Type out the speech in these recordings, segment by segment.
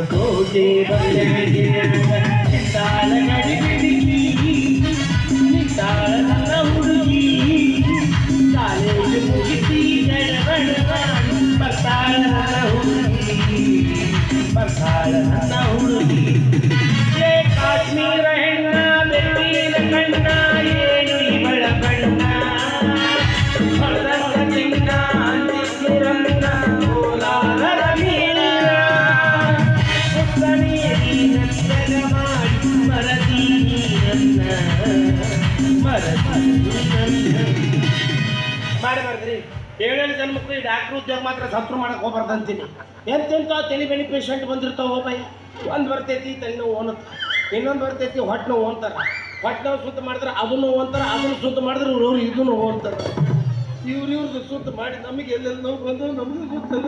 ಕೋಟೆ ನಿಂತಾಳ ಮಾಡಬಾರ್ದ್ರಿ. ಏಳೇಳು ಜನ್ಮಕ್ಕೂ ಈ ಡಾಕ್ಟ್ರ್ ಉದ್ಯೋಗ ಮಾತ್ರ ಸತ್ರು ಮಾಡಕ್ಕೆ ಹೋಗ್ಬಾರ್ದು ಅಂತೀನಿ ಎಂತೆಂತ ತಲೆ ಬೆಳಿ ಪೇಷಂಟ್ ಬಂದಿರ್ತಾವ ಬೈ ಒಂದು ಬರ್ತೈತಿ, ತಲೆ ನೋವು ಓನತ್ತ ಇನ್ನೊಂದು ಬರ್ತೈತಿ, ಹೊಟ್ಟೆ ನೋವು ಅಂತಾರೆ. ಹೊಟ್ಟೆ ನೋವು ಸುತ್ತ ಮಾಡಿದ್ರೆ ಅದು ನೋವು ಅಂತಾರೆ, ಅದನ್ನು ಸುತ್ತ ಮಾಡಿದ್ರೆ ಇವ್ರು ಅವ್ರು ಇದು ನೋವು ಅಂತಾರೆ. ಇವ್ರು ಇವ್ರದ್ದು ಸುತ್ತ ಮಾಡಿ ನಮಗೆ ಎಲ್ಲೆಲ್ಲಿ ನೋವು ಬಂದು ನಮಗೂ ಗೊತ್ತಲ್ಲ.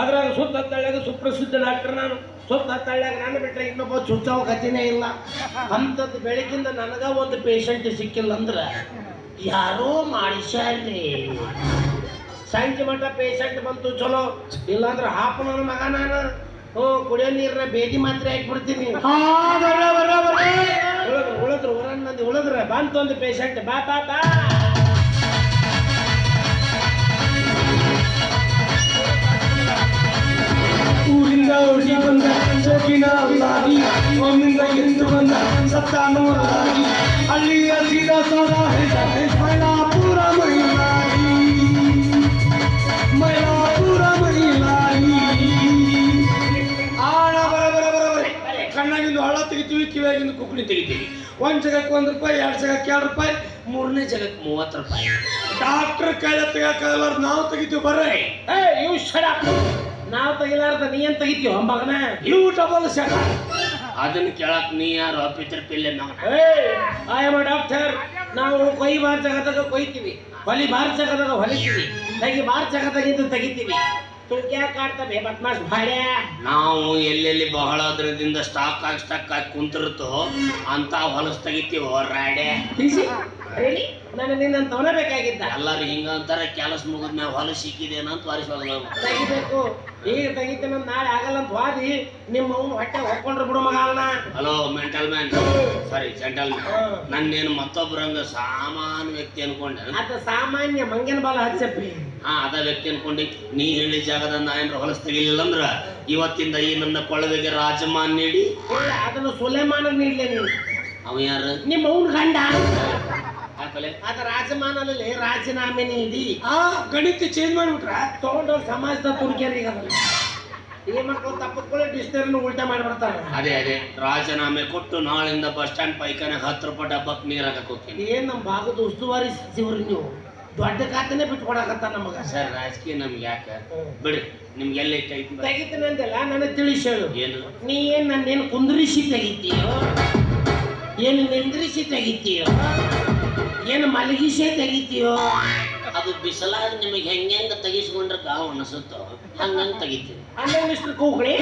ಅದ್ರಾಗ ಸುತ್ತ ಹತ್ತಳ್ಯಾಗ ಸುಪ್ರಸಿದ್ಧ ಡಾಕ್ಟರ್ ನಾನು. ಸುತ್ತ ಹತ್ತಳ್ಯಾಗ ನಾನು ಬಿಟ್ಟರೆ ಇನ್ನೊಬ್ಬ ಚುಚ್ಚಾವ ಇಲ್ಲ. ಅಂಥದ್ದು ಬೆಳಗಿಂದ ನನಗ ಒಂದು ಪೇಷಂಟ್ ಸಿಕ್ಕಿಲ್ಲ ಅಂದ್ರೆ ಯಾರೋ ಮಾಡಿಸ್ಯಾರ್ರಿ. ಸಂಜೆ ಮಟ್ಟ ಪೇಷಂಟ್ ಬಂತು ಚಲೋ. ಇಲ್ಲಾಂದ್ರೆ ಹಾಪ ನನ್ನ ಮಗ ನಾನು. ಹ್ಞೂ ಕುಡಿಯೋ ನೀರ ಬೇದಿ ಮಾತ್ರೆ ಹಾಕ್ಬಿಡ್ತೀನಿ. ಉಳಿದ್ರು ಉಳದ್ರ ಉಳದ್ರ ಬಂತು ಒಂದು ಪೇಷಂಟ್ ಬಾ ಬಾ ಬಾ. ಊರಿಂದ ಹುಡುಗಿ ಬಂದ ಸೋಕಿನ ಲಾರಿ ಒಮ್ಮಿಂದ ಎಂದು ಬಂದ ಸತ್ತಾನು ಲಾರಿ ಹಳ್ಳಿಯ ಸೀದಾ ಸದಾ ಮೈಲಾಪುರ ಮೈಲಾರಿ ಮೈಲಾಪುರ ಮೈಲಾರಿ ಆಣ ಬರ ಬರ ಬರ ಬರ ಕಣ್ಣಾಗಿಂದು ಹಳ್ಳ ತೆಗಿತೀವಿ ಕಿವಿಯಾಗಿಂದು ಕುಕ್ಕಡಿ ತೆಗಿತೀವಿ ಒಂದ್ ಜಗಕ್ಕೆ ಒಂದ್ ರೂಪಾಯಿ ಎರಡ್ ಜಗಕ್ಕೆ ಎರಡು ರೂಪಾಯಿ ಮೂರನೇ ಜಗಕ್ಕೆ ಮೂವತ್ತು ರೂಪಾಯಿ ಡಾಕ್ಟರ್ ಕೈಲ ತೆಗಿಯಕ್ಕಾಗಲ್ಲ ನಾವು ತೆಗಿತೀವಿ, ಬರ್ರಿ. ಏ ಯು ಶಡ ನಾವು ತೆಗಿಲಾರ್ದ ನೀ ಏನ್ ತೆಗಿತೀವ ಮಗನ ಇವು ಡಬಲ್ ಶಟ ಅದನ್ನ ಕೇಳಕ್ ನೀ ಯಾರು ಪಿತ್ರ ಪಿಲ್ಲೆ ನಾವು ಐ ಆಮ್ ಡಾಕ್ಟರ್ ನಾವು ಕೊಯ್ ಬಾರ್ ಜಗದಾಗ ಕೊಯ್ತೀವಿ. ಹೊಲಿ ಬಾರ್ ಜಗದಾಗ ಹೊಲಿತೀವಿ. ತೆಗಿ ಬಾರ್ ಜಗದಾಗಿಂದ ತೆಗಿತೀವಿ. ತುಳ್ಕ್ಯಾ ಕಾಡ್ತವೆ ಬದ್ಮಾಶ್ ಭಾಡ್ಯ. ನಾವು ಎಲ್ಲೆಲ್ಲಿ ಬಹಳ ಅದರದಿಂದ ಸ್ಟಾಕ್ ಆಗಿ ಸ್ಟಾಕ್ ಆಗಿ ಕುಂತಿರುತ್ತೋ ಅಂತ ಹೊಲಸ್ ತೆಗಿತೀವಿ ರಾಡೆ ರೆಡಿ? ನಾನು ನಿನ್ನ ತಗೊಳ್ಬೇಕಾಗಿದ್ದ ಎಲ್ಲಾರು ಹಿಂಗ ಅಂತಾರ ಕೆಲಸ ಮುಗಿದ್ಮೇಲೆ ಹೊಲಸ್ ಹೊಲ ಅಂತ ವಾರಿಸೋದು ತೆಗಿಬೇಕು. ಈಗ ತೆಗಿತೇನೆ ನಾಳೆ ಆಗಲ್ಲ ಅಂತ ವಾದಿ ನಿಮ್ಮ ಅವ್ನು ಹೊಟ್ಟೆ ಹೊಕ್ಕೊಂಡ್ರು ಬಿಡು ಮಗ ಅಲ್ಲ hello mental man sorry gentleman ನನ್ನೇನು ಮತ್ತೊಬ್ಬರಂಗ ಸಾಮಾನ್ಯ ವ್ಯಕ್ತಿ ಅನ್ಕೊಂಡೆ. ಅದ ಸಾಮಾನ್ಯ ಮಂಗನ ಬಾಲ ಹಚ್ಚಪ್ಪಿ. ಹಾ ಅದ ವ್ಯಕ್ತಿ ಅನ್ಕೊಂಡಿ. ನೀ ಹೇಳಿ ಜಾಗದ ನಾ ಏನ್ರ ಹೊಲಸ್ ತೆಗಿಲಿಲ್ಲ ಅಂದ್ರ ಇವತ್ತಿಂದ ಈ ನನ್ನ ಕೊಳವೆಗೆ ರಾಜಮಾನ್ ನೀಡಿ. ಅದನ್ನು ಸುಲೇಮಾನ ನೀಡ್ಲೆ ನೀವು ಅವ ಯಾರು? ನಿಮ್ಮ ಅವ್ನ ಗಂಡ. ಯಾಕಲೆ ಅದ ರಾಜಮಾನಲ್ಲಿ ರಾಜೀನಾಮೆ ನೀಡಿ. ಆ ಗಣಿತ ಚೇಂಜ್ ಮಾಡ್ಬಿಟ್ರ? ತಗೊಂಡು ಸಮಾಜದ ಅದನ್ನ. ಈ ಮಕ್ಕಳು ತಪ್ಪತ್ಕೊಳ್ಳಿ ಡಿಸ್ಟರ್ನ್ ಉಲ್ಟಾ ಮಾಡ್ಬಿಡ್ತಾರೆ. ಅದೇ ಅದೇ. ರಾಜೀನಾಮೆ ಕೊಟ್ಟು ನಾಳಿಂದ ಬಸ್ ಸ್ಟ್ಯಾಂಡ್ ಪೈಖಾನೆ ಹತ್ತು ರೂಪಾಯಿ ಡಬ್ಬಕ್ ನೀರು ಹಾಕಕ್ ಹೋಗ್ತೀನಿ. ಏನ್ ನಮ್ಮ ಭಾಗದ ಉಸ್ತುವಾರಿ ಸಚಿವರು ನೀವು? ದೊಡ್ಡ ಖಾತೆನೆ ಬಿಟ್ಕೊಡಕತ್ತ ನಮಗ. ಸರ್ ರಾಜಕೀಯ ನಮ್ಗೆ ಯಾಕೆ? ಬಿಡಿ ನಿಮ್ಗೆ ಎಲ್ಲ ತೆಗಿತೀನಿ ಅಂತೆಲ್ಲ ನನಗೆ ತಿಳಿಸಿ ಹೇಳು ಏನು? ನೀ ಏನ್ ನನ್ನೇನು ಕುಂದ್ರಿಸಿ ತೆಗಿತೀಯೋ? ಏನು ನಿಂದ್ರಿಸಿ ತೆಗಿತೀಯೋ? ಏನು ಮಲಗಿಸೇ ತೆಗಿತೀಯೋ? ಅದು ಬಿಸಲಾದ ನಿಮಗೆ ಹೆಂಗೆ ಹೆಂಗೆ ತೆಗಿಸ್ಕೊಂಡ್ರೆ ಕಾವು ಅನಿಸುತ್ತೋ? ಹಂಗಂಗೆ ತೆಗಿತೀವಿ. ಅಂದ್ರೆ ಮಿಸ್ಟರ್ ಕೂಗ್ಳಿ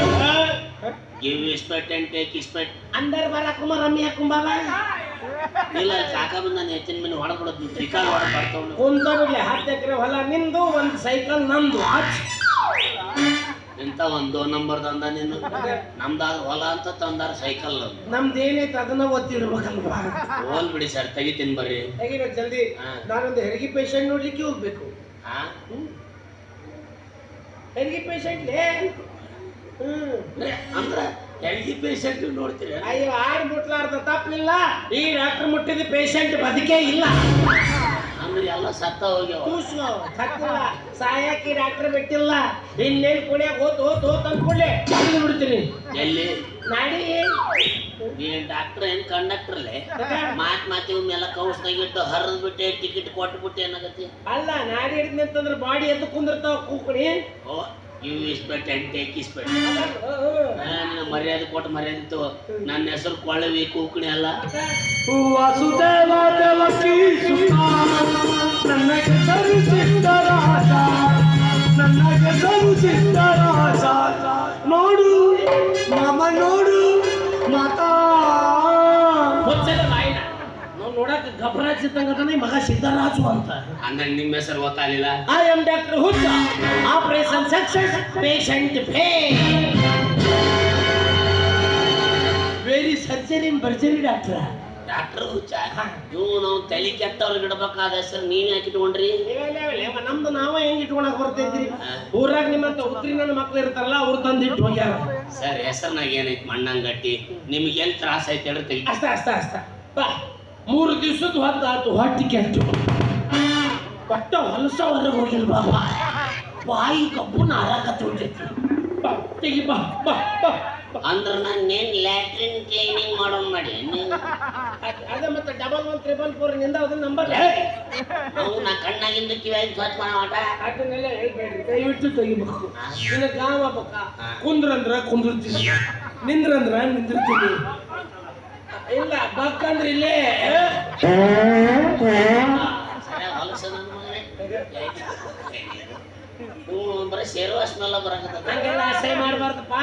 ಗಿವ್ ಇಸ್ಪೆಟ್ ಅಂಡ್ ಟೇಕ್ ಇಸ್ಪೆಟ್ ಅಂದರ್ ಬರಕುಮ ರಮ್ಮಿ ಹಾಕೊಂಬಾವ? ಇಲ್ಲ ಕಾಕ ಬಂದ ನಾನು ಹೆಚ್ಚಿನ ಮನೆ ಹೊಡಬಿಡೋದು ತ್ರಿಕಾಲ ಹೊಡ ಬರ್ತಾವ ಕುಂತ ಬಿಡ್ಲಿ ಹತ್ತು ಎಕರೆ ಹೊಲ ನಿಂದು ಒಂದು ಸೈಕಲ್ ನಂದು. ಇಂಥ ಒಂದು ನಂಬರ್ ತಂದ ನೀನು. ನಮ್ದಾದ ಹೊಲ ಅಂತ ತಂದಾರ ಸೈಕಲ್ ನಮ್ದು. ಏನೈತೆ ಅದನ್ನ ಒತ್ತಿಡ್ಬೇಕಲ್ವಾ ಹೋಲ್ ಬಿಡಿ ಸರ್ ತೆಗಿತೀನಿ ಬರ್ರಿ. ತೆಗಿಬೇಕು ಜಲ್ದಿ. ಹಾ. ನಾನೊಂದು ಹೆರಿಗೆ ಪೇಷಂಟ್ ನೋಡ್ಲಿಕ್ಕೆ ಹೋಗ್ಬೇಕು. ಹಾ? ಹೆರಿಗೆ ಪೇಷಂಟ್ಲೇ ಹ್ಮ್. ಅಂದ್ರ ಹೆರಿಗೆ ಪೇಷಂಟ್ ನೋಡ್ತೀರಿ ಅಯ್ಯೋ ಆರು ಮುಟ್ಲಾರ್ದ ತಪ್ಪಲಿಲ್ಲ ಈ ಡಾಕ್ಟರ್ ಮುಟ್ಟಿದ ಪೇಷಂಟ್ ಬದುಕೇ ಇಲ್ಲ. ಅಂದ್ರೆ ಎಲ್ಲ ಸತ್ತ ಹೋಗ್ಯಾವ. ಕೂಸು ಸತ್ತಿಲ್ಲ ಸಾಯಕ್ಕೆ ಡಾಕ್ಟರ್ ಬಿಟ್ಟಿಲ್ಲ. ಇನ್ನೇನ್ ಕುಣಿಯಾಗ ಹೋತ್ ಹೋತ್ ಹೋತ್ ಅಂದ್ಕೊಳ್ಳೆ ಹಿಡಿದು ಬಿಡ್ತೀನಿ? ಎಲ್ಲಿ? ನಾಡಿ. ಏನ್ ಡಾಕ್ಟರ್ ಏನ್ ಕಂಡಕ್ಟರ್ಲೆ ಮಾತ್ ಮಾತಿ ಮೇಲೆ ಕೌಸ್ನಾಗಿಟ್ಟು ಹರಿದ್ ಬಿಟ್ಟೆ ಟಿಕೆಟ್ ಕೊಟ್ಬಿಟ್ಟೆ ಏನಾಗತ್ತೆ? ಅಲ್ಲ ನಾಡಿ ಹಿಡಿದ್ನಿ ಅಂತಂದ್ರೆ ಬಾಡಿ ಎದ್ದು ಕುಂದಿರ್ತಾವ ಕೂಕಣಿ ಓ ಯು ಇಸ್ಪೆಟ್ ಅಂಡ್ ಟೇಕ್ ಇಸ್ಪೆಟ್ ಮರ್ಯಾದೆ ಕೊಟ್ಟು ಮರ್ಯಾದೆ ತಗೋ ನನ್ನ ಹೆಸರು ಕೊಳ್ಳವಿ ಕೂಕಣಿ ಅಲ್ಲ. ನನ್ನ ಹೆಸರು ನನ್ನ ನೋಡು ಮಾಮ ನೋಡು ಮಾತಾ. ಮುಚ್ಚದ ಬಾಯಿನ ನಾವು ನೋಡಕ್ ಗಬ್ರಾಜ್ ಮಗ ಸಿದ್ಧರಾಜು ಅಂತ. ಅಂದ್ರೆ ನಿಮ್ಮ ಹೆಸರು ಗೊತ್ತಾಗಲಿಲ್ಲ? I am doctor Huchcha operation success patient fee ಹಚ್ಚಿರಿ ಸರ್ಜರಿ ಡಾಕ್ಟ್ರ ಡಾಕ್ಟರ್ ಹುಚ್ಚ ಇವು ನಾವು ತಲೆ ಕೆಟ್ಟವ್ರಿಗೆ ಇಡ್ಬೇಕಾದ ಹೆಸರು ನೀನ್ ಯಾಕೆ ಇಟ್ಕೊಂಡ್ರಿ? ನಮ್ದು ನಾವ ಹೆಂಗ್ ಇಟ್ಕೊಳಕ್ ಬರ್ತೈತ್ರಿ. ಊರಾಗ ನಿಮ್ಮಂತ ಉತ್ರಿ ನನ್ನ ಮಕ್ಳು ಇರ್ತಾರಲ್ಲ ಅವ್ರು ತಂದು ಇಟ್ಟು ಹೋಗ್ಯಾರ. ಸರ್ ಹೆಸರ್ನಾಗ ಏನೈತಿ? ಮಣ್ಣಂಗ್ ಗಟ್ಟಿ ನಿಮ್ಗೆ ಏನ್ ತ್ರಾಸ ಐತಿ ಹೇಳ್ರಿ ಅಷ್ಟ ಅಷ್ಟ ಅಷ್ಟ. ಬಾ ಮೂರು ದಿವಸದ ಹೊತ್ತು ಆತು ಹೊಟ್ಟಿ ಕೆಟ್ಟು. ಒಟ್ಟ ಹೊಲಸ ಹೊರಗೆ ಬಾ ಬಾ. ಬಾಯಿ ಕಬ್ಬು ನಾರಾಕತ್ತಿ ಉಳ್ತೈತಿ ಬಾ ತೆಗಿ ಬಾ ಬಾ ಬಾ. ಅಂದ್ರ ನಾನೇನ್ ಲ್ಯಾಟ್ರಿನ್ ಕ್ಲೀನಿಂಗ್ ಮಾಡೋ ಮಾಡಿ ಅದ್- ಅದ ಮತ್ತೆ ಡಬಲ್ ಒನ್ ತ್ರಿಬಲ್ ಫೋರ್ನಿಂದ ಅದನ್ನ ನಂಬರ್ ಅವು ನಾ ಕಣ್ಣಾಗಿಂದ ಕಿವಿಯಾಗಿ ಸ್ವಚ್ಛ ಮಾಡೋಟ ಅದನ್ನೆಲ್ಲ ಹೇಳ್ಬೇಡ್ರಿ ದಯವಿಟ್ಟು ತೆಗಿಬೇಕು. ನಿನ್ನ ಗಾಮ ಬಕ್ಕ ಕುಂದ್ರಂದ್ರ ಕುಂದಿರ್ತೀನಿ. ನಿಂದ್ರಂದ್ರ ನಿಂದಿರ್ತೀನಿ. ಇಲ್ಲ ಬಕ್ಕಂದ್ರೆ ಇಲ್ಲೇ. ಇವ್ನು ಬರೀ ಸೇರುವ ಸ್ಮೆಲ್ಲ ಹಂಗೆಲ್ಲ ಆಸೆ ಮಾಡಬಾರ್ದಪ್ಪ.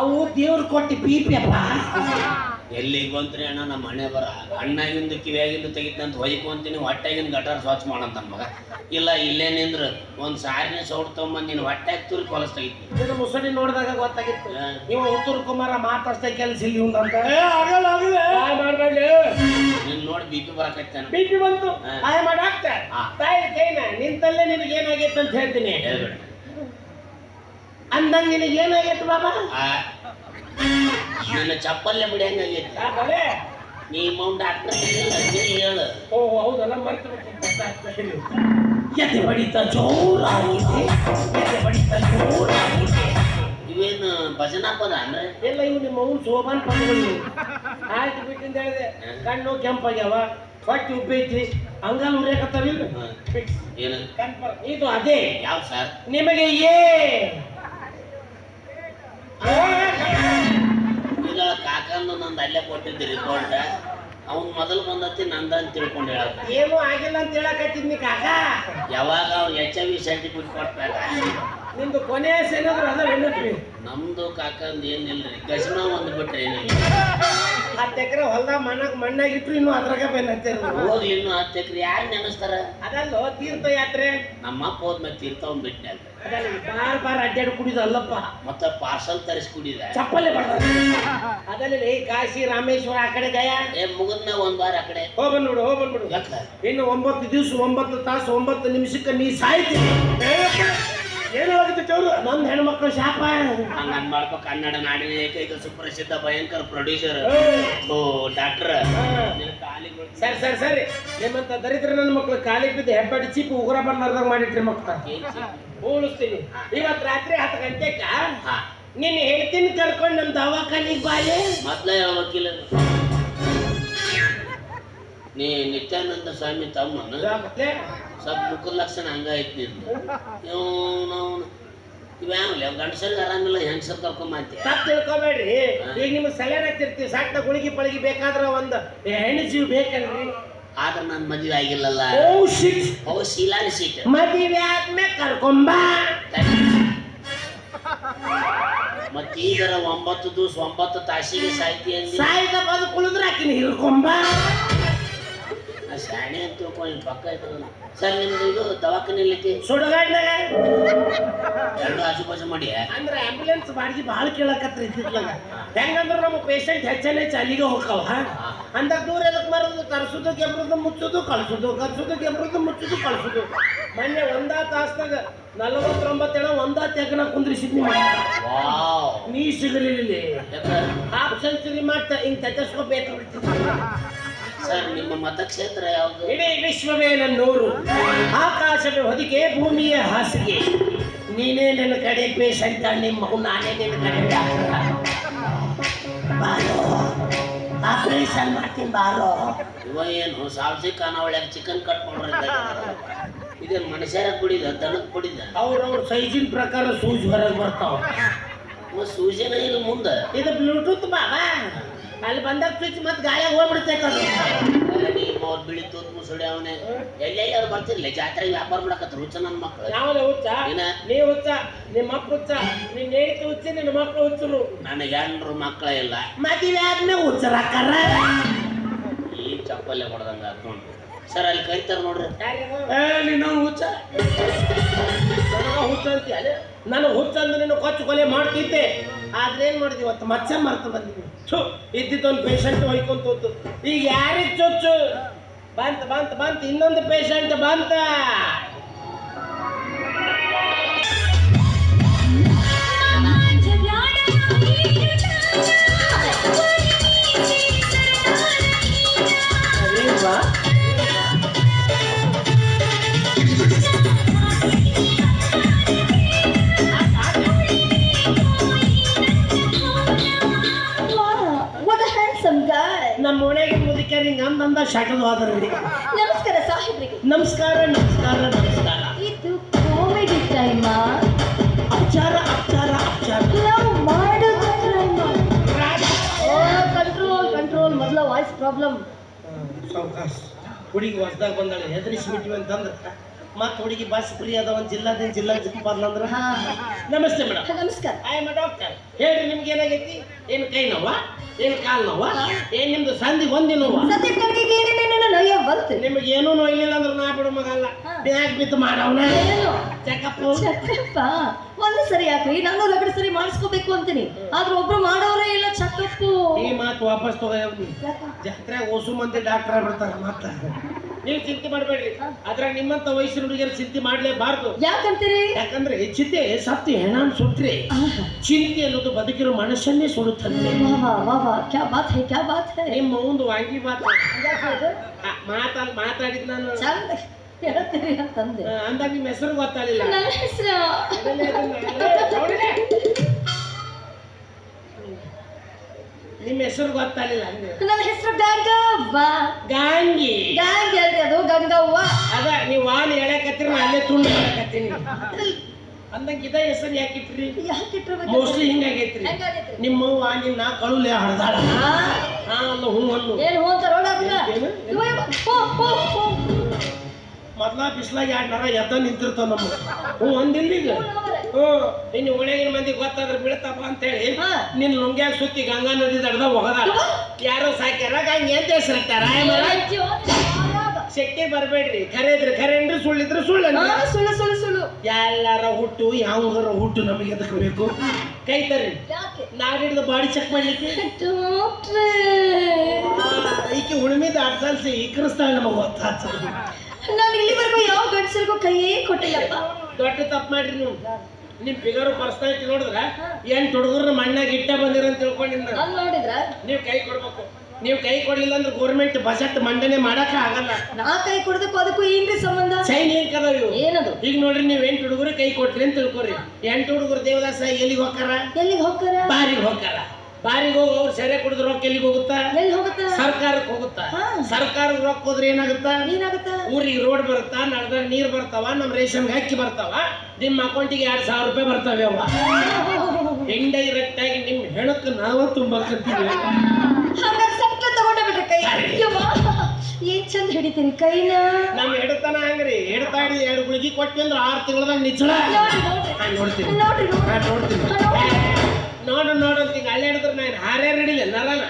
ಅವು ದೇವ್ರು ಕೊಟ್ಟಿ ಅಪ್ಪ. ಎಲ್ಲಿಗೆ ಬಂತ್ರಿ ಅಣ್ಣ? ನಮ್ಮ ಮನೆ ಬರ. ಅಣ್ಣಾಗಿಂದ ಕಿವಿಯಾಗಿಂದ ತೆಗಿತಂತ ಹೊಯ್ಕೊಂತೀನಿ ಹೊಟ್ಟೆಗಿಂದ ಗಟಾರ ಸ್ವಚ್ಛ ಮಾಡಂತ ಮಗ. ಇಲ್ಲ ಇಲ್ಲೇ ನಿಂದ್ರ ಒಂದ್ ಸಾರಿನ ಸೌಟ್ ತಗೊಂಬಂದ್ ನೀನು ಹೊಟ್ಟೆಗೆ ತುರಿ ಕೊಲಸ್ ತೆಗಿತೀನಿ. ಮುಸಡಿ ನೋಡಿದಾಗ ಗೊತ್ತಾಗಿತ್ತು. ನೀವು ಉತ್ತರ ಕುಮಾರ ಮಾತಾಡ್ತಾ ಕೆಲಸ ಇಲ್ಲಿ ಅಂತ ಏ ಆಗಲ್ಲ ಆಗಲ್ಲ. ಮಾಡ್ಬೇಡಿ ನೋಡಿ ಬಿ ಪಿ ಬರಕತ್ತಾನ. ಬಿ ಪಿ ಬಂತು. ಆಯ ಮಾಡಾಕ್ತ ಹಾ. ತಾಯಿ ಕೈನ ನಿಂತಲ್ಲೇ ನಿನಗೆ ಏನಾಗೈತೆ ಅಂತ ಹೇಳ್ತೀನಿ. ಅಂದಂಗ ನಿನಗೆ ಏನಾಗೈತೆ ಬಾಬಾ? ನನ್ನ ಚಪ್ಪಲ್ಲೇ ಬಿಡಿ ಹಂಗಾಗೈತಿ ಆ, ಬಲೆ? ನೀ ಮೌಂಟ್ ಡಾಕ್ಟರ್ ಹೇಳು. ಓ ಹೌದಲ್ಲ ಮರ್ತು ಎದೆ ಬಡಿತ ಜೋರಾಗಿದೆ. ಎದೆ ಬಡಿತ ಜೋರಾಗಿದೆ. ಇವೇನು ಭಜನಾ ಪದ ಅಂದ್ರೆ? ಎಲ್ಲ ಇವು ನಿಮ್ಮ ಅವ್ನು ಸೋಬಾನ್ ಪದಗಳು. ಆಯ್ತು ಬಿಟ್ಟಿಂದ ಹೇಳಿದೆ. ಕಣ್ಣು ಕೆಂಪಾಗ್ಯಾವ ಹೊಟ್ಟೆ ಉಬ್ಬೈತಿ ಹಂಗಲ್ ಉರಿಯಕತ್ತಾವಿಲ್ಲ ಏನು? ಇದು ಅದೇ. ಯಾವ ಸರ್? ನಿಮಗೆ ಏ? ಈಗ ಕಾಕಂದು ನಂದು ಅಲ್ಲೇ ಕೊಟ್ಟಿದ್ದೆ ರಿಪೋರ್ಟ್ ಅವ್ನು ಮೊದಲು ಬಂದತಿ ನಂದ ಅಂತ ತಿಳ್ಕೊಂಡು ಹೇಳ ಏನೂ ಆಗಿಲ್ಲ ಅಂತ ಹೇಳಕತ್ತಿದ್ನಿ ಕಾಕ. ಯಾವಾಗ ಅವ್ನು ಎಚ್ ಐ ವಿ ಸರ್ಟಿಫಿಕೇಟ್ ಕೊಟ್ಟಾಗ ನಿಮ್ದು ಕೊನೆ ಏನಾದ್ರು ಅದ ನಮ್ದು ಕಾಕಂದು ಏನಿಲ್ರಿ ಗಜನ ಒಂದು ಬಿಟ್ರೆ ಏನಿಲ್ಲ ಹತ್ತು ಎಕರೆ ಹೊಲ್ದಾಗ ಮಣ್ಣಾಗ ಮಣ್ಣಾಗಿಟ್ರು ಇನ್ನು ಅದ್ರಾಗ ಬೆನ್ನತ್ತಿರ ಹೋಗ್ಲಿ ಇನ್ನು ಹತ್ತು ಎಕರೆ ಯಾರು ನೆನೆಸ್ತಾರ? ತೀರ್ಥ ಯಾತ್ರೆ ನಮ್ಮ ಅಪ್ಪ ಹೋದ್ಮೇಲೆ ತೀರ್ಥವನ್ ಬಿಟ್ಟೆ ಅಲ್ರಿ. ಅದಲ್ಲ ಬಾರ್ ಬಾರ್ ಅಡ್ಡಾಡಿ ಕುಡಿದ ಅಲ್ಲಪ್ಪ ಮತ್ತೆ ಪಾರ್ಸಲ್ ತರಿಸಿ ಕುಡಿದ. ಚಪ್ಪಲೆ ಅದಲ್ಲ ಈ ಕಾಶಿ ರಾಮೇಶ್ವರ ಆ ಕಡೆ ಗಯ? ಏ ಮುಗಿದ್ಮ್ಯಾಗ ಒಂದ್ ವಾರ ಆ ಕಡೆ. ಹೋಗ್ ನೋಡು ಹೋಗ್ ಬಂದ್ಬಿಡು. ಇನ್ನು ಒಂಬತ್ತು ದಿವಸ ಒಂಬತ್ತು ತಾಸು ಒಂಬತ್ತು ನಿಮಿಷಕ್ಕೆ ನೀ ಸಾಯ್ತೀನಿ ಏನಾಗುತ್ತೆ ಚೌರು? ನಮ್ಮ ಹೆಣ್ಮಕ್ಳು ಶಾಪ. ಹಂಗ ಮಾಡ್ಕೊ ಕನ್ನಡ ನಾಡಿನ ಏಕೈಕ ಸುಪ್ರಸಿದ್ಧ ಭಯಂಕರ ಪ್ರೊಡ್ಯೂಸರ್ ಓ ಡಾಕ್ಟರ್ ಸರಿ ಸರಿ ಸರಿ. ನಿಮ್ಮಂತ ದರಿದ್ರ ನನ್ನ ಮಕ್ಳು ಕಾಲಿಗೆ ಬಿದ್ದು ಹೆಬ್ಬಡಿ ಚೀಪ್ ಉಗುರ ಬರ್ಲಾರ್ದಾಗ ಮಾಡಿಟ್ರಿ ಮಕ್ಳ. ಉಳಿಸ್ತೀನಿ ಇವತ್ತು ರಾತ್ರಿ ಹತ್ತು ಗಂಟೆಗ? ಹಾ. ನಿನ್ನ ಹೇಳ್ತೀನಿ ಕರ್ಕೊಂಡು ನಮ್ಮ ದವಾಖಾನಿಗೆ ಬಾಲೆ ಮೊದ್ಲ ಹೇಳ್ಬೇಕಿಲ್ಲ ನೀ ನಿತ್ಯಾನಂದ ಸ್ವಾಮಿ ತಮ್ಮನ? ಸ್ವಲ್ಪ ಮುಖದ ಲಕ್ಷಣ ಹಂಗಾಯ್ತು ನಿಂದು ಇವನು ಇವ್ಯಾವಲ್ಲ ಗಂಡಸರಿಗೆ ಆರಾಮಿಲ್ಲ ಹೆಂಗಸರ್ ಕರ್ಕೊಂಬಂತಿ. ತಪ್ಪು ತಿಳ್ಕೊಬೇಡ್ರಿ. ಈಗ ನಿಮ್ಗೆ ಸೆಲೆರ್ ಹತ್ತಿರ್ತೀವಿ ಸಾಕ್ನ ಗುಳಿಗೆ ಪಳಗಿ ಬೇಕಾದ್ರೆ ಒಂದು ಹೆಣ್ಣು ಜೀವ ಬೇಕಲ್ರಿ? ಆದ್ರೆ ನನ್ನ ಮದುವೆ ಆಗಿಲ್ಲಲ್ಲ. ಓ ಶಿಟ್ ಅವು ಶೀಲಾನಿ ಸೀಟ್. ಮದುವೆ ಆದ್ಮೇಲೆ ಕರ್ಕೊಂಬ. ಮತ್ತೆ ಈಗರ ಒಂಬತ್ತು ದಿವಸ ಒಂಬತ್ತು ತಾಸಿಗೆ ಸಾಯ್ತಿ ಅಂದಿ. ಸಾಯ್ದ ಬದು ಕುಳಿದ್ರೆ ಆಕಿನ ಹಿಡ್ಕೊಂಬ. ಶಾಣೆ ಅಂತ ತಿಳ್ಕೊಳ್ಳಿ ಪಕ್ಕ ಇರ್ತದಲ್ಲ ಸರ್ ನಿಮ್ದು ಇದು ದವಾಖಾನೆ ಎಲ್ಲೈತಿ ಸುಡಗಾಡ್ದಾಗ ಎರಡು ಆಜುಬಾಜು ಮಾಡಿ. ಅಂದ್ರೆ ಆಂಬುಲೆನ್ಸ್ ಬಾಡಿಗೆ ಭಾಳ ಕೇಳಕತ್ರಿ ಇತ್ತಿತ್ಲಾಗ ಹೆಂಗಂದ್ರೆ ನಮ್ಮ ಪೇಷಂಟ್ ಹೆಚ್ಚಾನೆ ಹೆಚ್ಚು ಅಲ್ಲಿಗೆ ಹೋಗ್ತಾವ ಅಂದ ದೂರ ಎದಕ್ ಮಾರೋದು ತರಿಸೋದು ಕೆಬ್ರದ್ದು ಮುಚ್ಚೋದು ಕಳಿಸೋದು. ಕರ್ಸೋದು ಕೆಬ್ರದ್ದು ಮುಚ್ಚೋದು ಕಳಿಸೋದು. ಮೊನ್ನೆ ಒಂದಾ ತಾಸ್ದಾಗ ನಲವತ್ತೊಂಬತ್ತು ಜನ ಒಂದಾ ತೆಗನ ಕುಂದ್ರಿಸಿದ್ನಿ ನೀ ಸಿಗಲಿಲ್ಲ. ಹಾಫ್ ಸೆಂಚುರಿ ಮಾಡ್ತಾ ಹಿಂಗೆ ತೆಗೆಸ್ಕೊ ಬೇಕು ಸರ್ ನಿಮ್ಮ ಮತಕ್ಷೇತ್ರ ಯಾವುದು? ಇಡೀ ವಿಶ್ವವೇ ನನ್ನೂರು. ಆಕಾಶವೇ ಹೊದಿಕೆ ಭೂಮಿಯ ಹಾಸಿಗೆ. ನೀನೇ ನನ್ನ ಕಡೆ ಪೇಷಂಟ್ ನಿಮ್ಮ ನಾನೇ ನಿನ್ನ ಕಡೆ. ಬಾರೋ ಆಪರೇಷನ್ ಮಾಡ್ತೀನಿ ಬಾರೋ. ಇವ ಏನು ಸಾವಸಿ ಖಾನಾವಳಿಯಾಗ ಚಿಕನ್ ಕಟ್ ಮಾಡೋರ್ ಇದೇನು ಮನುಷ್ಯರ ಕುಡಿದ ದನಕ್ ಕುಡಿದ? ಅವ್ರವ್ರ ಸೈಜಿನ ಪ್ರಕಾರ ಸೂಜಿ ಹೊರಗೆ ಬರ್ತಾವ. ಸೂಜನ ಇಲ್ಲ ಮುಂದೆ. ಇದು ಬ್ಲೂಟೂತ್ ಬಾಬಾ. ಅಲ್ಲಿ ಬಂದಾಗ ಸ್ವಿಚ್ ಮತ್ತೆ ಗಾಯ ಹೋಗ್ಬಿಡುತ್ತೆ ಅವ್ರು ಬಿಳಿ ತೂತ್ ಮುಸುಡಿ ಅವನೇ. ಎಲ್ಲೆಲ್ಲಾರು ಬರ್ತಿರ್ಲಿ ಜಾತ್ರೆ ವ್ಯಾಪಾರ ಮಾಡಕತ್ರ ಹುಚ್ಚ ನನ್ನ ಮಕ್ಕಳು ಯಾವ್ದು ಹುಚ್ಚ. ನೀ ಹುಚ್ಚ ನಿಮ್ಮ ಅಪ್ಪ ಹುಚ್ಚ ನಿನ್ನ ಹೇಳಿಕೆ ಹುಚ್ಚ ನಿನ್ನ ಮಕ್ಕಳು ಹುಚ್ಚರು. ನನಗೆ ಎಲ್ಲರೂ ಮಕ್ಕಳ ಇಲ್ಲ. ಮದುವೆ ಆದ್ಮೇಲೆ ಹುಚ್ಚರಾಕಾರ ಈ ಚಪ್ಪಲ್ಲೇ ಹೊಡೆದಂಗ ಹಾಕೊಂಡು. ಸರ್ ಅಲ್ಲಿ ಕರಿತಾರ ನೋಡ್ರಿ. ನೀನು ಹುಚ್ಚ? ಹುಚ್ಚ ಅಂತೀಯ? ನಾನು ಹುಚ್ಚ ಅಂದ್ರೆ ನೀನು ಕೊಚ್ಚು ಕೊಲೆ ಮಾಡ್ತಿದ್ದೆ. ಆದ್ರೆ ಏನ್ ಮಾಡಿದ್ವಿ? ಇವತ್ತು ಮಚ್ಚ ಮರ್ತ ಬಂದಿದ್ವಿ ಛೋ ಇದ್ದಿದ್ದೊಂದು ಪೇಷಂಟ್ ಹೊಯ್ಕೊಂತ ಹೋತು. ಈಗ ಯಾರಿಗೆ ಚೊಚ್ಚು? ಬಂತ ಬಂತ ಬಂತ. ಇನ್ನೊಂದು ಪೇಷಂಟ್ ಬಂತ. ಓಣ್ಯಾಗಿನ ನಂದಂದ ಶಟದ ನಮಸ್ಕಾರ ಸಾಹೇಬ್ರಿಗೆ. ನಮಸ್ಕಾರ ನಮಸ್ಕಾರ ನಮಸ್ಕಾರ. ಇದು ಕಾಮಿಡಿ ಟೈಮ್ ಅಪಚಾರ ಅಪಚಾರ ಅಪಚಾರ ನಾವು ಮಾಡೋದು ಟೈಮ ಕಂಟ್ರೋಲ್ ಕಂಟ್ರೋಲ್ ಮೊದಲ ವಾಯ್ಸ್ ಪ್ರಾಬ್ಲಮ್ ಸಾವಕಾಶ ಹುಡುಗಿ ಹೊಸದಾಗ ಬಂದಾಳೆ. ಹೆದರಿಸ್ಬಿಟ್ವಿ ಅಂತಂದ್ರೆ ಅಂತಂದ್ರ ಮತ್ತೆ ಹುಡುಗಿ ಬಸ್ ಫ್ರೀ ಅದ ಒಂದ್ ಜಿಲ್ಲಾದಿಂದ ಜಿಲ್ಲಾ ಹಾ ನಮಸ್ತೆ ಮೇಡಮ್ ನಮಸ್ಕಾರ. ಐ ಎಂ ಡಾಕ್ಟರ್ ಹೇಳ್ರಿ ನಿಮ್ಗೆ ಏನಾಗೈತಿ? ಏನು ಕೈ ನೋವ? ಏನ್ ಕಾಲ್ ನೋವ ಏನ್ ನಿಮ್ದು ಸಂಧಿ ಒಂದಿ ನೋವ? ನಿಮಗೆ ಏನೂ ನೋಯ್ಲಿಲ್ಲ ಅಂದ್ರೆ ನಾ ಬಿಡು ಮಗಲ್ಲ ಬ್ಯಾಗ್ ಬಿತ್ತು ಮಾಡವನ ಚೆಕಪ್ ಚೆಕಪ್ಪ ಒಂದು ಸರಿ ಯಾಕ್ರಿ? ನಾನು ರಗಡ ಸರಿ ಮಾಡಿಸ್ಕೋಬೇಕು ಅಂತೀನಿ. ಆದ್ರೆ ಒಬ್ರು ಮಾಡೋರೇ ಇಲ್ಲ ಚಕ್ಕಪ್ಪು ಈ ಮಾತು ವಾಪಸ್ ತಗೋ. ಜಾತ್ರೆ ಓಸು ಮಂದಿ ಡಾಕ್ಟರ್ ಆಗ್ಬಿಡ್ತಾರ ಮತ್ತ. ನೀವು ಚಿಂತೆ ಮಾಡಬೇಡಿ ಅದ್ರ ನಿಮ್ಮಂತ ವಯಸ್ಸಿನ ಹುಡುಗಿಯರು ಚಿಂತೆ ಮಾಡ್ಲೇಬಾರ್ದು. ಯಾಕಂತೀರಿ? ಯಾಕಂದ್ರೆ ಚಿಂತೆ ಸತ್ತು ಹೆಣಾನ್ ಸುಟ್ರಿ. ಚಿಂತೆ ಅನ್ನೋದು ಬದುಕಿರೋ ಮನುಷ್ಯನ್ನೇ ಸುಡುತ್ತಂತೆ. ಕ್ಯಾ ಬಾತ್ ಹೈ ಕ್ಯಾ ಬಾತ್ ಹೈ? ನಿಮ್ಮ ಒಂದು ವಾಂಗಿ ಮಾತು. ಮಾತಾ ಮಾತಲ್ಲಿ ಮಾತಾಡಿದ್ ನಾನು. ಹೇಳ್ತೀರಿ ಅಂತಂದೆ ಅಂದಾಗ ನಿಮ್ಮ ಹೆಸರು ಗೊತ್ತಾಗಲಿಲ್ಲ. ನನ್ನ ಹೆಸರು? ನಿಮ್ಮ ಹೆಸರು ಗೊತ್ತಾಗಲಿಲ್ಲ ಅಂದ್ರೆ ನನ್ನ ಹೆಸರು ಗಂಗವ್ವ. ಗಾಂಗಿ. ಗಾಂಗಿ ಅಲ್ರಿ ಅದು ಗಂಗವ್ವ. ಅದ ನೀವು ವಾಲ್ ಎಳೆಕತ್ತೀರಿ ನಾ ಅಲ್ಲೇ ತುಂಡು ಹೇಳಕತ್ತೀನಿ ಅಂದಂಗ ಇದ ಹೆಸರು ಯಾಕಿಟ್ರಿ ಯಾಕೆ ಇಟ್ಟಿರ್ಬೇಕು ಮೋಸ್ಟ್ಲಿ ಹಿಂಗಾಗೈತ್ರಿ. ಹೆಂಗಾಗೈತ್ರಿ? ನಿಮ್ಮ ಅವ್ವ ನಿನ್ನ ಕಳುಲೆ ಹಡ್ದಾಳ ಹಾ ಅಲ್ಲ ಹ್ಞೂ ಹಣ್ಣು. ಏನ್ ಹೋ ಅಂತ ರೋಡ್ ಹಾಕ್ಲ? ಏನು? ಇವ ಇವ, ಹೋ, ಹೋ, ಹೋ. ಮೊದ್ಲ ಬಿಸ್ಲಾಗ ಎರಡು ನರ ಎದ್ದ ನಿಂತಿರ್ತಾವ ನಮ್ಮ. ಹ್ಞೂ ಒಂದಿಲ್ಲ ಈಗ. ಇನ್ನು ಒಳಗಿನ ಮಂದಿ ಗೊತ್ತಾದ್ರೆ ಬೀಳ್ತಪ್ಪ ಅಂತ ಹೇಳಿ ನಿನ್ನ ಲುಂಗ್ಯಾಗ ಸುತ್ತಿ ಗಂಗಾ ನದಿ ದಡದ ಹೋಗದ. ಯಾರೋ ಸಾಕ್ಯಾರ? ಗಂಗೆ ಅಂತ ಹೆಸರಿಟ್ಟಾರ? ಶಕ್ತಿ ಬರಬೇಡ್ರಿ ಖರೆ ಇದ್ರೆ ಖರೆ ಏನ್ರಿ ಸುಳ್ಳಿದ್ರೆ ಸುಳ್ಳು. ಸುಳ್ಳು ಸುಳ್ಳು ಸುಳ್ಳು. ಎಲ್ಲಾರ ಹುಟ್ಟು ಯಾವ್ದಾರ ಹುಟ್ಟು ನಮಗೆ ಎದಕ್ಕೆ ಬೇಕು? ಕೈ ತರ್ರಿ. ಯಾಕೆ? ಹಿಡಿದ ಬಾಡಿ ಚೆಕ್ ಮಾಡ್ಲಿಕ್ಕೆ? ಈಕೆ ಹುಣ್ಮಿ ಈ ಕ್ರಿಸ್ತಾಳ ನಮಗೆ ಗೊತ್ತಾಗ್ತದೆ ನಾನು ಇಲ್ಲಿವರೆಗೂ ಯಾವ ಗಂಡಸರಿಗೂ ಕೈಯೇ ಕೊಟ್ಟಿಲ್ಲಪ್ಪ. ದೊಡ್ಡ ತಪ್ಪು ಮಾಡ್ರಿ ನೀವು. ನಿಮ್ ಫಿಗರ್ ಇತ್ತು ನೋಡಿದ್ರ ಏನ್ ಹುಡುಗರ್ನ ಮಣ್ಣಾಗ ಇಟ್ಟ ಬಂದಿರ ಅಂತ ಅಲ್ಲಿ ನೋಡಿದ್ರ? ನೀವು ಕೈ ಕೊಡ್ಬೇಕು. ನೀವು ಕೈ ಕೊಡ್ಲಿಲ್ಲ ಅಂದ್ರೆ ಗೌರ್ಮೆಂಟ್ ಬಜೆಟ್ ಮಂಡನೆ ಮಾಡಕ್ ಆಗಲ್ಲ. ನಾ ಕೈ ಕೊಡದಕ್ಕೂ ಅದಕ್ಕೂ ಏನ್ರಿ ಸಂಬಂಧ? ಸೈನ್ ಏನ್ ಕದಾವ ಇವು? ಏನದು? ಈಗ ನೋಡ್ರಿ ನೀವು ಎಂಟು ಹುಡುಗರು ಕೈ ಕೊಟ್ರಿ ಅಂತ ತಿಳ್ಕೊರಿ. ಎಂಟು ಹುಡುಗರು ದೇವದಾಸ ಎಲ್ಲಿಗೆ ಹೋಗ್ತಾರ? ಎಲ್ಲಿಗೆ ಹೋಗ್ತಾರ? ಬಾರಿಗೆ ಹೋಗ್ತಾರ. ಬಾರಿಗೆ ಹೋಗಿ ಅವ್ರು ಸೆರೆ ಕುಡಿದ್ರು ರೊಕ್ಕ ಎಲ್ಲಿಗೆ ಹೋಗುತ್ತಾ? ಎಲ್ಲಿ ಹೋಗುತ್ತ? ಸರ್ಕಾರಕ್ಕೆ ಹೋಗುತ್ತಾ? ಹಾ. ಸರ್ಕಾರಕ್ಕೆ ರೊಕ್ಕ ಹೋದ್ರೆ ಏನಾಗುತ್ತಾ? ಏನಾಗುತ್ತ? ಊರಿಗೆ ರೋಡ್ ಬರುತ್ತಾ? ನಡ್ದಾಗ ನೀರ್ ಬರ್ತಾವ? ನಮ್ಮ ರೇಷನ್ಗೆ ಅಕ್ಕಿ ಬರ್ತಾವ? ನಿಮ್ಮ ಅಕೌಂಟಿಗೆ ಎರಡ್ ಸಾವಿರ ರೂಪಾಯಿ ಬರ್ತಾವೆ ಅವ ಇಂಡೈರೆಕ್ಟ್ ಆಗಿ ನಿಮ್ ಹೆಣಕ್ಕೆ ನಾವು ತುಂಬಾಕತ್ತೀವಿ. ಹಂಗಾರೆ ಸಟ್ಲ ತಗೊಂಡ ಬಿಟ್ರಿ ಕೈ. ಯವ್ವ, ಏನ್ ಚಂದ ಹಿಡಿತೀನಿ ಕೈನ? ನಮ್ಮ ಹಿಡ್ತಾನ ಹಂಗ್ರಿ? ಹಿಡ್ತಾ ಹಿಡಿದು ಎರಡು ಗುಳಿಗೆ ಕೊಟ್ಟಿ ಅಂದ್ರೆ ಆರು ತಿಂಗಳದಾಗ ನಿಚ್ಚಳ. ನೋಡ್ತೀನಿ. ನೋಡ್ತೀನಿ. ನೋಡು ನೋಡು ಅಂತ ಈಗ ಅಲ್ಲೇ ಹಿಡಿದ್ರೆ ನಾನು ಹಾರ್ಯಾರು ಹಿಡಿಲ್ಲ ನರನ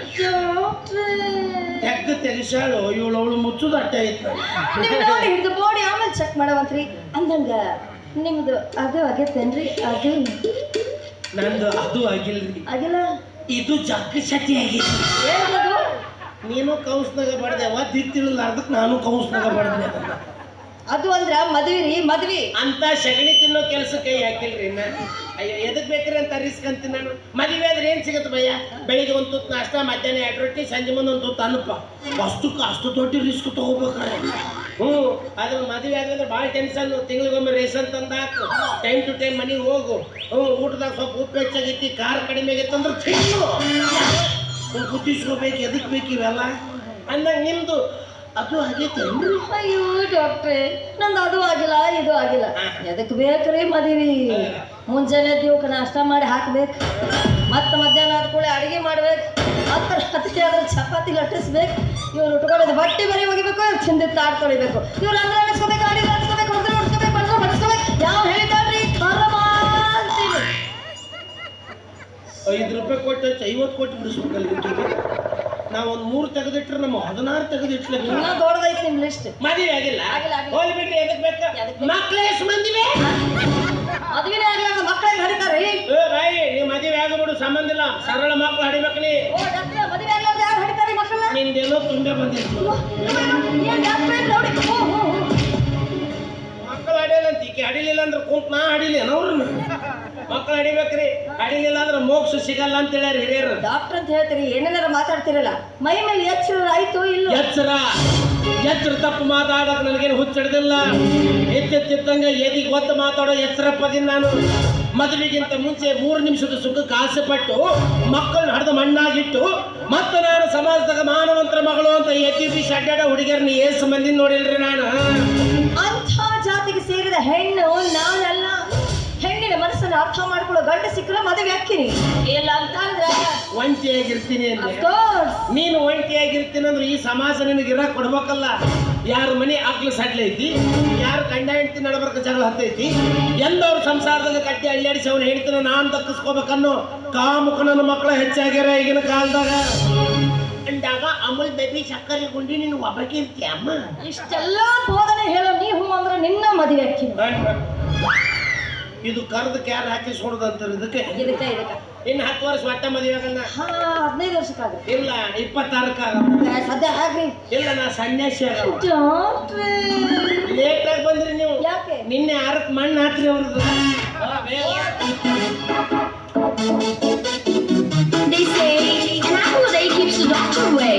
ತೆಗ್ದು ತೆಗಿಸಾಳು ಇವಳು ಅವಳು ಮುಚ್ಚುದು ಅಟ್ಟ ನೋಡಿ ಹಿಡಿದು ಬೋಡಿ ಆಮೇಲೆ ಚೆಕ್ ಮಾಡವಂತ್ರಿ. ಅಂದಂಗ ನಿಮ್ದು ಅದು ಆಗೈತೇನ್ರಿ ಅದು ನಂದು ಅದು ಆಗಿಲ್ರಿ. ಆಗಿಲ್ಲ? ಇದು ಜಗ್ಗ ಶಟಿ ಆಗಿತ್ತು. ಏನದು ನೀನು ಕೌನ್ಸ್ನಾಗ ಬಡ್ದೆವ ದಿತ್ತಿಳಿಲ್ಲ ಅರ್ಧಕ್ಕೆ ನಾನು ಕೌನ್ಸ್ನಾಗ ಬಡ್ದೆ. ಅದು ಅಂದ್ರ ಮದ್ವಿ ರೀ, ಮದ್ವಿ. ಅಂತ ಸಗಣಿ ತಿನ್ನೋ ಕೆಲಸಕ್ಕೆ ಕೈ ಹಾಕಿಲ್ರಿ ಇನ್ನ? ಅಯ್ಯೋ, ಎದಕ್ ಬೇಕ್ರಿ ಅಂತ ರಿಸ್ಕ್ ಅಂತೀನಿ ನಾನು? ಮದುವೆ ಆದ್ರೆ ಏನ್ ಸಿಗತ್ತೆ ಭಯ್ಯ? ಬೆಳಿಗ್ಗೆ ಒಂದು ತುತ್ತು ನಾಷ್ಟ, ಮಧ್ಯಾಹ್ನ ಎರಡು ರೊಟ್ಟಿ, ಸಂಜೆ ಮುಂದೆ ಒಂದು ತುತ್ತು ಅನ್ನಪ್ಪ. ಅಷ್ಟಕ್ಕೆ ಅಷ್ಟು ದೊಡ್ಡ ರಿಸ್ಕ್ ತಗೋಬೇಕಾರೆ ಹ್ಞೂ ಅದ್ರ ಮದುವೆ ಆದ್ರೆ ಭಾಳ ಟೆನ್ಷನ್ ತಿಂಗಳಿಗೊಮ್ಮೆ ರೇಷನ್ ತಂದು ಹಾಕು ಟೈಮ್ ಟು ಟೈಮ್ ಮನೆಗೆ ಹೋಗು. ಹ್ಞೂ, ಊಟದಾಗ ಸ್ವಲ್ಪ ಉಪ್ಪು ಹೆಚ್ಚಾಗೈತಿ, ಖಾರ ಕಡಿಮೆ ಆಗೈತೆ ಅಂದ್ರೆ ತಿನ್ನು. ಹ್ಞೂ ಕುದಿಸ್ಕೋಬೇಕು ಎದಕ್ ಬೇಕು ಇವೆಲ್ಲ? ಅಂದಾಗ ನಿಮ್ದು ಅದು ಆಗೈತೇನ್ರಿ ಅಯ್ಯೋ ಡಾಕ್ಟ್ರೇ ನಂದು ಅದು ಆಗಿಲ್ಲ ಇದು ಆಗಿಲ್ಲ. ಎದಕ್ಕೆ ಬೇಕ್ರಿ ಮದುವೆ? ಮುಂಜಾನೆ ದೇವಕ್ಕೆ ನಾಷ್ಟ ಮಾಡಿ ಹಾಕ್ಬೇಕು. ಮತ್ತೆ ಮಧ್ಯಾಹ್ನ ಆದ ಕೂಡಲೇ ಅಡುಗೆ ಮಾಡ್ಬೇಕು. ಮತ್ತೆ ರಾತ್ರಿ ಆದ್ರೆ ಚಪಾತಿ ಲಟ್ಟಿಸ್ಬೇಕು. ಇವ್ರು ಉಟ್ಕೊಳ್ಳೋದು ಬಟ್ಟೆ ಬರೀ ಒಗಿಬೇಕು ಇವ್ರು ಚಿಂದಿತ್ತು ಆಡ್ ತೊಳಿಬೇಕು. ಇವ್ರು ಅಂದ್ರೆ ಅಡಿಸ್ಕೋಬೇಕು ಅಡಿಗೆ ಅಡಿಸ್ಕೋಬೇಕು ಹೊಡೆದ್ರೆ ಹೊಡಿಸ್ಕೋಬೇಕು ಬಂದ್ರೆ ಬಡಿಸ್ಕೋಬೇಕು ಯಾವ ಹೇಳಿದ್ರಿ ಐದು ರೂಪಾಯಿ ಕೊಟ್ಟು ಐವತ್ತು ಕೊಟ್ಟು ಬಿಡಿಸ್ಬೇಕಲ್ಲ ನಾವು ಒಂದು ಮೂರು ತೆಗೆದಿಟ್ರೆ ನಮ್ಮ ಹದಿನಾರು ತೆಗೆದಿಟ್ಲಿ ಇನ್ನೂ ದೊಡ್ಡದೈತಿ ನಿಮ್ಮ ಲಿಸ್ಟ್ ಮದುವೆ ಆಗಿಲ್ಲ. ಆಗಿಲ್ಲ, ಆಗಿಲ್ಲ. ಹೋಗ್ಬಿಟ್ಟು ಎದಕ್ ಬೇಕು? ಮಕ್ಳು ಎಷ್ಟು ಮಂದಿವೆ? ಮದುವೆನೇ ಆಗ್ಲಾರ್ದ ಮಕ್ಕಳಿಗೆ ಹಡಿತಾರ್ರಿ ಏ ಬಾಯಿ ನೀ ಮದುವೆ ಆಗಬಿಡು ಸಂಬಂಧ ಇಲ್ಲ. ಸರಳ ಮಕ್ಕಳು ಹಡಿಬೇಕು ನೀ. ಓ ಡಾಕ್ಟ್ರೆ ಮದುವೆ ಆಗ್ಲಾರ್ದ ಯಾರು ಹಡಿತಾರಿ ಮಕ್ಕಳನ್ನ ನಿಂದೇನೋ ತುಂಬೆ ಬಂದಿತ್ತು. ಏನ್ ಡಾಕ್ಟ್ರೆ ನೋಡಿ. ಓ, ಓ, ಓ. ಮಕ್ಕಳು ಹಡಿಯಲ್ಲ ಅಂತ ಈಕೆ ಹಡಿಲಿಲ್ಲ ಅಂದ್ರೆ ಕುಂತ್ ನಾ ಹಡಿಲಿ ಅವ್ರನ್ನ ಮಕ್ಕಳು ಅಡಿಬೇಕ್ರಿ ಅಡಿಲಿಲ್ಲ ಅಂದ್ರೆ ಮೋಕ್ಷ ಸಿಗಲ್ಲ ಅಂತ ಹೇಳ್ಯಾರ ಹಿರಿಯರು. ಡಾಕ್ಟರ್ ಅಂತ ಹೇಳ್ತೀರಿ ಏನೇನಾರ ಮಾತಾಡ್ತಿರಲ್ಲ? ಮೈ ಮೇಲೆ ಎಚ್ಚರ ಆಯ್ತು ಇಲ್ಲ? ಎಚ್ಚರ. ಎಚ್ಚರ ತಪ್ಪು ಮಾತಾಡೋದು ನನಗೇನು ಹುಚ್ಚಿಡ್ದಿಲ್ಲ ಎಚ್ಚೆತ್ತಿದ್ದಂಗೆ ಎದಿಗೆ ಒತ್ತು ಮಾತಾಡೋ ಎಚ್ಚರ ಪದಿನ ನಾನು. ಮದುವೆಗಿಂತ ಮುಂಚೆ ಮೂರು ನಿಮಿಷದ ಸುಖಕ್ಕೆ ಆಸೆ ಪಟ್ಟು ಮಕ್ಕಳನ್ನ ಹಡ್ದು ಮಣ್ಣಾಗಿಟ್ಟು ಮತ್ತೆ ನಾನು ಸಮಾಜದಾಗ ಮಾನವಂತರ ಮಗಳು ಅಂತ ಎತ್ತಿ ಅಡ್ಡಾಡ ಹುಡುಗಿಯರ್ನ ಏಸು ಮಂದಿ ನೋಡಿಲ್ರಿ ನಾನು. ಅಂಥ ಜಾತಿಗೆ ಸೇರಿದ ಹೆಣ್ಣು ನಾನಲ್ಲ. ಮನಸ್ಸನ್ನು ಅರ್ಥ ಮಾಡ್ಕೊಳ್ಳೋ ಗಂಡ ಸಿಕ್ಕರೆ ಮದುವೆ ಹಾಕಿನಿ ಇಲ್ಲ ಅಂತ ಅಂದ್ರೆ ಒಂಟಿಯಾಗಿರ್ತೀನಿ ಅಂದ್ರೆ? ನೀನು ನೀನು ಒಂಟಿಯಾಗಿರ್ತೀನಿ ಅಂದ್ರೆ ಈ ಸಮಾಜ ನಿನಗೆ ಇರ ಕೊಡ್ಬೇಕಲ್ಲ? ಯಾರ ಮನೆ ಆಗ್ಲಿ ಸಡ್ಲೈತಿ ಯಾರು ಗಂಡ ಹೆಂಡತಿ ನಡಬರ್ಕ ಜಗಳ ಹತ್ತೈತಿ? ಎಲ್ಲವ್ರ ಸಂಸಾರದಾಗ ಕಟ್ಟಿ ಅಳ್ಳಾಡಿಸಿ ಅವ್ನು ಹೇಳ್ತಾನೆ ನಾನು ದಕ್ಕಿಸ್ಕೋಬೇಕನ್ನೋ ಕಾಮುಖ ನನ್ನ ಮಕ್ಕಳ ಹೆಚ್ಚಾಗ್ಯಾರ ಈಗಿನ ಕಾಲದಾಗ. ಅಂದಾಗ ಅಮೂಲ್ ಬೇಬಿ ಸಕ್ಕರೆ ಗುಂಡಿ ನೀನು ಒಬ್ಬಕ್ಕೆ ಇರ್ತೀಯ ಅಮ್ಮ? ಇಷ್ಟೆಲ್ಲ ಬೋಧನೆ ಹೇಳೋ ನೀ ಹೂ ಅಂದ್ರೆ ನಿನ್ನ ಮದುವೆ ಹಾಕಿನಿ ಇದು ಕರ್ದ ಕ್ಯಾರ್ ಹಾಕಿ ಸೋಡದಂತಾರೆ ಇದಕ್ಕೆ ಇದಕ್ಕೆ ಇನ್ನು ಹತ್ತು ವರ್ಷ ಮಟ್ಟ ಮದುವೆ ಆಗಲ್ಲ. ಹದಿನೈದು ವರ್ಷಕ್ಕಾಗ ಇಲ್ಲ ಇಪ್ಪತ್ತಾರಕ್ಕಾಗ ಸದ್ಯ ಹಾಕ್ರಿ ಇಲ್ಲ ನಾ ಸನ್ಯಾಸಿ ಲೇಟ್ ಆಗಿ ಬಂದ್ರಿ ನೀವು. ಯಾಕೆ? ನಿನ್ನೆ ಆರಕ್ಕೆ ಮಣ್ಣು ಹಾಕ್ರಿ ಅವ್ರದ್ದು. They say, an apple a day keeps the doctor away.